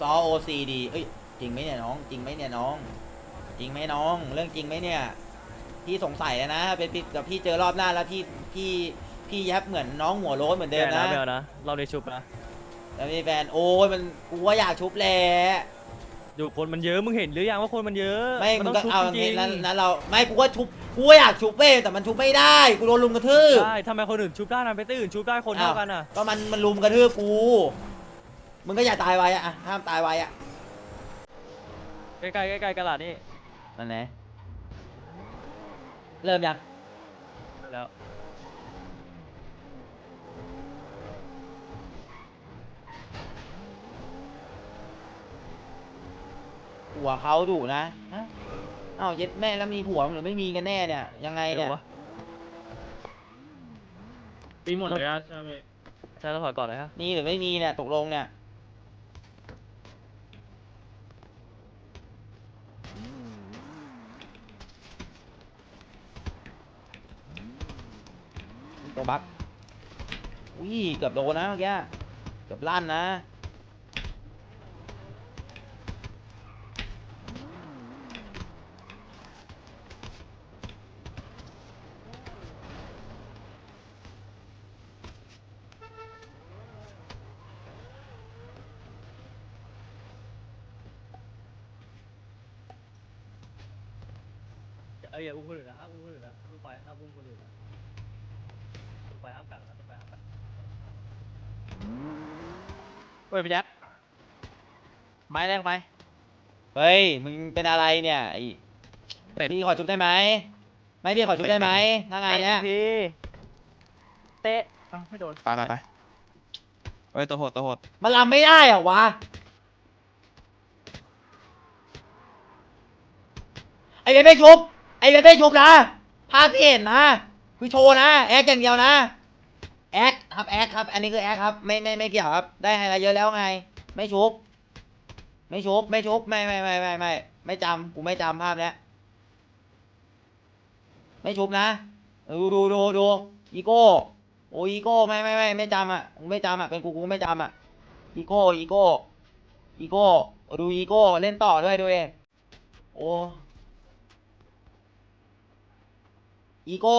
ซอโอซีดีเอ้ยจริงไหมเนี่ยน้อง จริงไหมเนี่ยน้อง จริงไหมน้อง เรื่องจริงไหมเนี่ยพี่สงสัยแล้วนะถ้าเป็นพี่กับพี่เจอรอบหน้าแล้วพี่พี่พี่แยบเหมือนน้องหัวโล้นเหมือนเดิมไม่นะเอานะไม่เอานะเราในชุบนะแล้วมีแฟนโอ้ยมันกูว่าอยากชุบแหละอยู่คนมันเยอะมึงเห็นหรือยังว่าคนมันเยอะไม่นมึต้งองก็ชุบเอาจอย่างริงี้งนั้นนั้นเราไม่กูว่าชุบกูว่าอยากชุบเว้ยแต่มันชุบไม่ได้กูโดนลุมกระทืบใช่ทำไมคนอื่นชุบได้นะไปตื้ออื่นชุบได้คนเท่ากันอะก็มันมันลุมกระทืบกู มึงก็อย่าตายไวอะอะห้ามตายไวอะใกล้ๆใกล้ๆกระดาษนี่นั่นแหละเริ่มยังแล้วผัวเขาดุนะฮะอ้าวเย็ดแม่แล้วมีผัวหรือไม่มีกันแน่เนี่ย ยังไงเดี๋เนี่ยยววะปีหมดเลยอะใช่ไหมใช่ต้องถอยก่อนเลยฮะ มีหรือไม่มีเนี่ยตกลงเนี่ย ตัวบักอุ้ยเกือบโดนนะเมื่อกี้เกือบลั่นนะเอ้ยอย่าอุ้มคนอื่นนะห้าอุ้มคนอื่นนะต้องไปห้ามอุ้มคนอื่นนะต้องไปห้ามกัดนะต้องไปห้ามกัด เฮ้ยพี่แจ็คไม้แรกไหมเฮ้ย มึงเป็นอะไรเนี่ยไอ้พี่ขอชุบได้ไหม ไม่พี่ขอชุบได้ไหมถ้างานเนี้ยพี่เตะเอ้าไม่โดนไปไปไปเฮ้ยตัวโหดตัวโหดมันรำไม่ได้เหรอวะ ไอ้เบนไม่ชุบ ไอ้เบนไม่ชุบนะภาพที่เห็นนะ คือโชว์นะ แอคอย่างเดียวนะ แอคครับแอคครับ อันนี้คือแอคครับไม่ไม่ไม่เกี่ยวครับ ได้ไฮไลท์เยอะแล้วไง ไม่ชุบ ไม่ชุบ ไม่ชุบ ไม่ไม่ไม่ไม่ไม่ไม่จำกูไม่จำภาพเนี้ยไม่ชุบนะ ดูดูดูดูอีโก้ โอ้อีโก้ ไม่ไม่ไม่ไม่จำอะกูไม่จำอะ เป็นกูกูไม่จำอะ อีโก้ อีโก้ อีโก้ ดูอีโก้ เล่นต่อด้วยด้วยโอ้อีโก้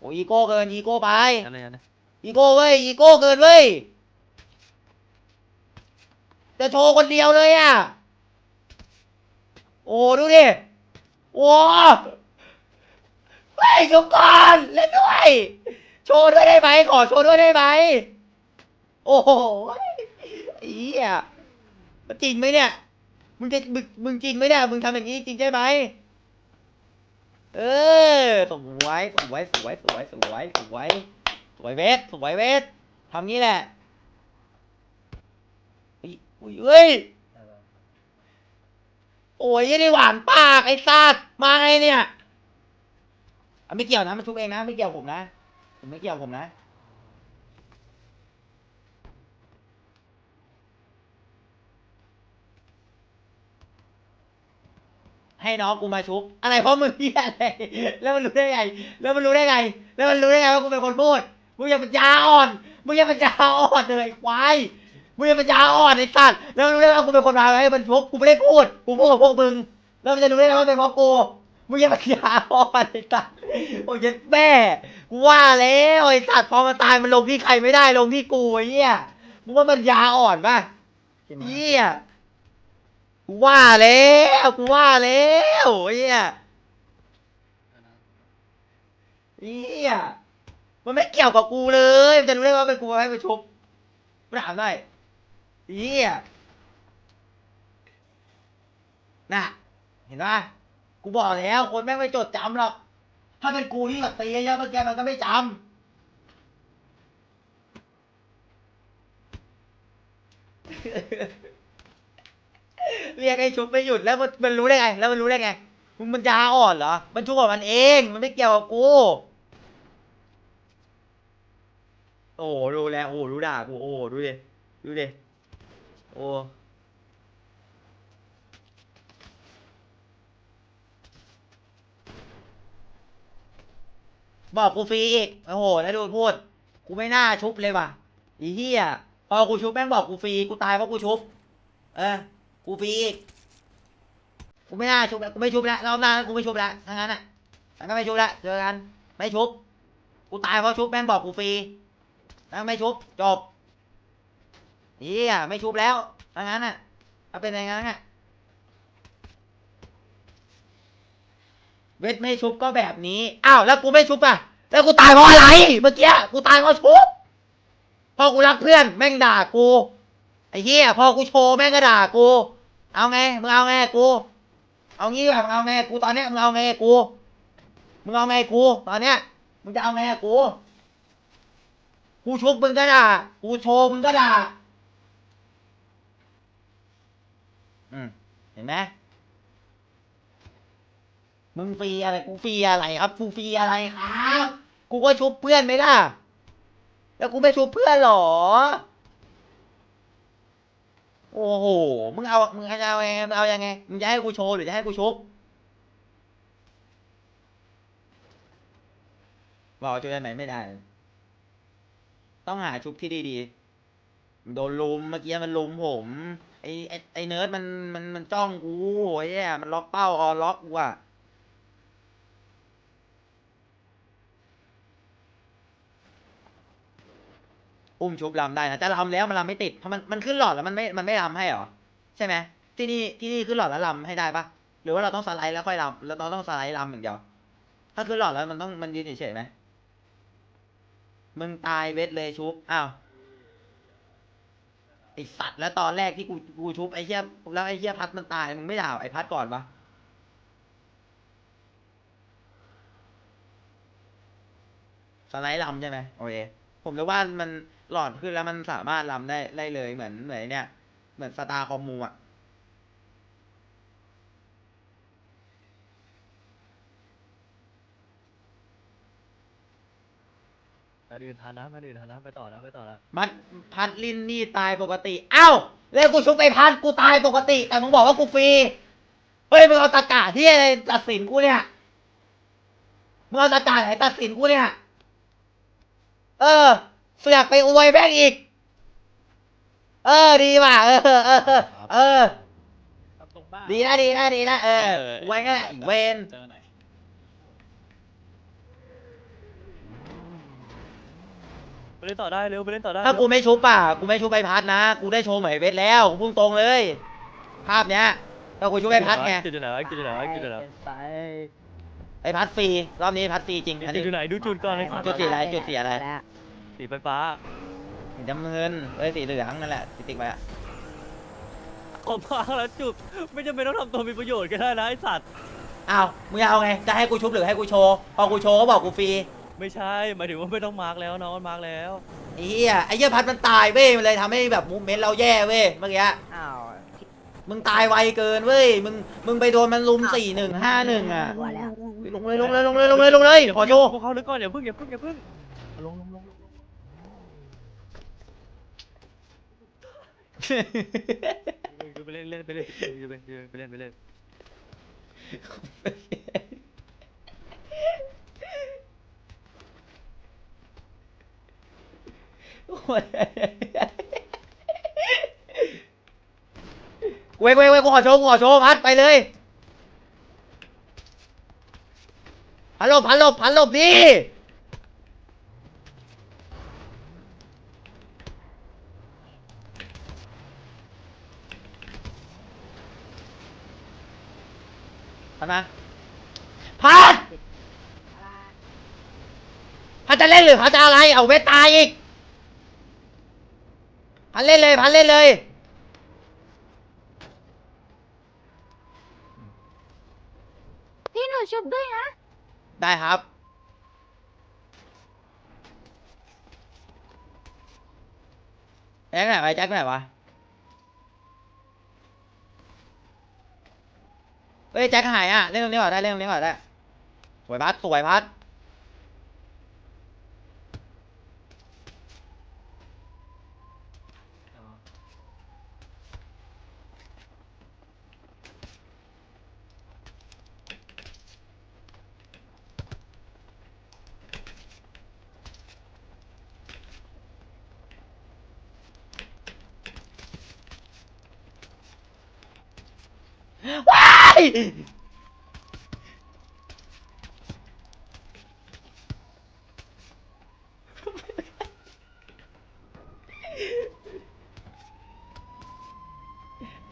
โอ้อีโก้เกินอีโก้ไป อะไรนะอีโก้เว้ยอีโก้เกินเว้ย จะโชว์คนเดียวเลยอะ โอ้ดูดิโอ้เฮ้ยชุกก่อนเล่นด้วย โชว์ด้วยได้ไหมขอโชว์ด้วยได้ไหมโอ้โหไอ้เหี้ยมันจริงไหมเนี่ย มึงจะมึงมึงจริงไหมเนี่ย มึงทำอย่างนี้จริงใช่ไหม เออสวยสวยสวยสวยสวยสวยสวยเวทสวยเวททำงี้แหละอุ้ยอุ้ยโอ้ยยังได้หวานปากไอ้ซาดมาไงเนี่ยไม่เกี่ยวนะมันทุบเองนะไม่เกี่ยวผมนะผมไม่เกี่ยวผมนะ ให้น้องกูมาชุบอะไรเพราะมึงเหียอะไรแล้วมันรู้ได้ไง แล้วมันรู้ได้ไง แล้วมันรู้ได้ไงว่ากูเป็นคนพูดมึงอย่าปัญญาอ่อนมึงอย่าปัญญาอ่อนเลยไอ้ควายมึงอย่าปัญญาอ่อนไอ้สัตว์แล้วมันรู้ได้ไงว่ากูเป็นคนมาให้มันชุบกูไม่ได้พูดกูพูดกับพวกมึงแล้วมันจะรู้ได้ไงว่าเป็นเพราะกูมึงอย่าปัญญาอ่อนไอ้สัตว์โอ้ยเย็ดแม่กูว่าแล้วไอ้สัตว์พอมันตายมันลงที่ใครไม่ได้ลงที่กูไอ้เหี้ยมึงว่ามันยาอ่อนป่ะเหี้ย กูว่าแล้วกูว่าแล้วไอ้เหี้ยเหี้ยมันไม่เกี่ยวกับกูเลยมันจะรู้ได้ว่าเป็นกูให้ไปชุบไม่ถามได้เหี้ยน่ะ เห็นป่ะกูบอกแล้ว คนแม่งไม่จดจำหรอก ถ้าเป็นกูที่แบบตีเยอะๆเมื่อกี้มันก็ไม่จำ เรียกไอ้ชุบไม่หยุดแล้วมันมันรู้ได้ไง แล้วมันรู้ได้ไงมึงมันยาอ่อนเหรอ มันชุบกับมันเอง มันไม่เกี่ยวกับกู โอ้โหดูแลโอ้โหดูด่ากู โอ้โหดูดิดูดิโอ้บอกกูฟรีอีก โอ้โหแล้วดูพูด กูไม่น่าชุบเลยว่ะ อีเหี้ย พอกูชุบแม่งบอกกูฟรี กูตายเพราะกูชุบ เออ กูฟรีอีก กูไม่น่าชุบแล้วกูไม่ชุบแล้วรอบหน้ากูไม่ชุบแล้วทั้งนั้นอะทั้งนั้นไม่ชุบแล้วเจอกัน ไม่ชุบ กูตายเพราะชุบแม่งบอกกูฟรีทั้งไม่ชุบจบเฮียไม่ชุบแล้วทั้งนั้นอะถ้าเป็นอย่างนั้นอะเวทไม่ชุบก็แบบนี้ อ้าว แล้วกูไม่ชุบอะ แล้วกูตายเพราะอะไร เมื่อกี้ กูตายเพราะชุบ พอกูรักเพื่อนแม่งด่ากู ไอ้เหี้ย พอกูโชว์แม่งก็ด่ากู เอาไง มึงเอาไงกู เอางี้แบบเอาไงกูตอนเนี้ยมึงเอาไงกู มึงเอาไงกู ตอนเนี้ย มึงจะเอาไงกู กูชุบมึงก็ด่า กูโชว์มึงก็ด่า อืม เห็นไหมมึงฟรีอะไร กูฟรีอะไรครับกูฟรีอะไรครับ กูก็ชุบเพื่อนไม่ได้ แล้วกูไม่ชุบเพื่อนหรอ โอ้โห มึงเอา มึงจะเอายังไงเอายังไง มึงจะให้กูโชว์หรือจะให้กูชุบบอกจุดไหนไม่ได้ ต้องหาชุบที่ดีๆ โดนลุมเมื่อกี้มันลุมผม ไอไอไอเนิร์ดมันมันมันจ้องกูโอ้ยเนี่ยมันล็อกเป้าออล็อกกูอะ อุ้มชุบลำได้นะแต่ลำแล้วมันลำไม่ติดเพราะมันมันขึ้นหลอดแล้วมันไม่มันไม่ลำให้เหรอใช่ไหมที่นี่ที่นี่ขึ้นหลอดแล้วลำให้ได้ปะหรือว่าเราต้องสไลด์แล้วค่อยลำแล้วเราต้องสไลด์ลำอย่างเดียวถ้าขึ้นหลอดแล้วมันต้องมันยืนเฉยไหมมึงตายเวทเลยชุบอ้าวไอสัตว์แล้วตอนแรกที่กูกูชุบไอเหี้ยแล้วไอเหี้ยพัดมันตายมึงไม่ด่าไอพัดก่อนปะสไลด์ลำใช่ไหมโอเคผมรู้ว่ามัน หลอดขึ้นแล้วมันสามารถลำได้ได้เลยเหมือนเหมือนเนี่ย เหมือนสตาร์คอมมูอะมาดื่นทันนะมาดื่นทันนะไปต่อนะไปต่อนะมันพัดลินนี่ตายปกติ เอ้าแล้วกูชุบไปพัดกูตายปกติ แต่มึงบอกว่ากูฟรีเฮ้ยมึงเอาตะกาที่อะไรตัดสินกูเนี่ยมึงเอาตะกาไหนตัดสินกูเนี่ย เออ เสือกไปอวยแม่งอีก เออ ดีว่ะเออเออ เออ เออ ครับตรงบ้านดีนะดีนะดีนะเออไว้งั้นแหละเวนเจอไหนไปเล่นต่อได้เร็วไปเล่นต่อได้ถ้ากูไม่ชุบป่ะ กูไม่ชุบไปพัดนะ กูได้โชว์เหมยเวทแล้วกูพุ่งตรงเลย ภาพเนี้ยถ้ากูชุบไปพัดไงจุดอยู่ไหนวะจุดอยู่ไหนวะจุดอยู่ไหนวะไอพัดฟรี รอบนี้พัดฟรีจริงอันจุดนี้ อยู่ไหนดูจุดก่อนเลยจุดสีอะไรจุดสีอะไร สีไฟฟ้าสีน้ำเงินเอ้ยสีเหลืองนั่นแหละติดติ๊กไว้อะผมพังแล้วจุดไม่จำเป็นต้องทำตัวมีประโยชน์ก็ได้นะไอสัตว์อ้าวมึงจะเอาไงจะให้กูชุบหรือให้กูโชว์พอกูโชว์ก็บอกกูฟรีไม่ใช่หมายถึงว่าไม่ต้องมาร์กแล้วน้องมันมาร์กแล้วไอ้เหี้ยไอ้เหี้ยพัดมันตายเว้ยมันเลยทำให้แบบมูเมนต์เราแย่เว้ยเมื่อกี้อ้าวมึงตายไวเกินเว้ยมึงมึงไปโดนมันลุมสี่หนึ่งห้าหนึ่งอะว่าแล้วลงเลยลงเลยลงเลยลงเลยลงเลยขอโชว์พวกเขาลึกก่อนอย่าพึ่งอย่าพึ่งอย่าพึ่งลงลงลงลง ไปเล่นเล่นไปเล่นไปเล่นไปเล่นไปเล่นเว้ยเว้ยเว้ยกูขอโชว์กูขอโชว์พัดไปเลยพันหลบพันหลบพันหลบดิ พันมาพัดพัดจะเล่นหรือพัดจะอะไร เอาเวทตายอีกพันเล่นเลยพันเล่นเลยพี่หนูชุบด้วยนะ ได้ครับ แจ็คไหนวะแจ็คไหนวะ เฮ้ยแจ็คหายอะเล่นตรงนี้ก่อนได้เล่นตรงนี้ก่อนได้สวยพัดสวยพัด ว้าย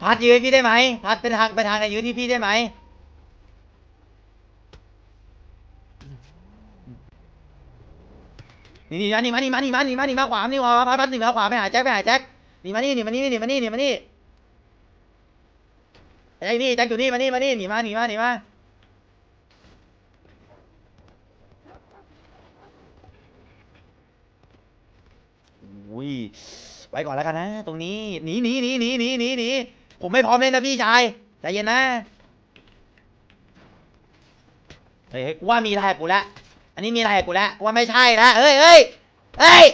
พัดยืนพี่ได้ไหมพัดเป็นทางเป็นทางในยืนที่พี่ได้ไหมนี่นี่มานี่มานี่มานี่มานี่มานี่มาขวานี่มาพัดพัดนี่มาขวาไปหาแจ็คไปหาแจ็คนี่มานี่นี่มานี่นี่มานี่นี่มานี่ ไอ้นี่แจ็คอยู่นี่มานี่มานี่หนีมาหนีมาหนีมาอุ้ยไว้ก่อนแล้วกันนะ ตรงนี้หนีหนีหนีหนีหนีหนีหนีผมไม่พร้อมเล่นนะพี่ชายใจเย็นนะเฮ้ยว่ามีอะไรกูแล้วอันนี้มีอะไรกูแล้วว่าไม่ใช่ละเฮ้ยเฮ้ยเฮ้ย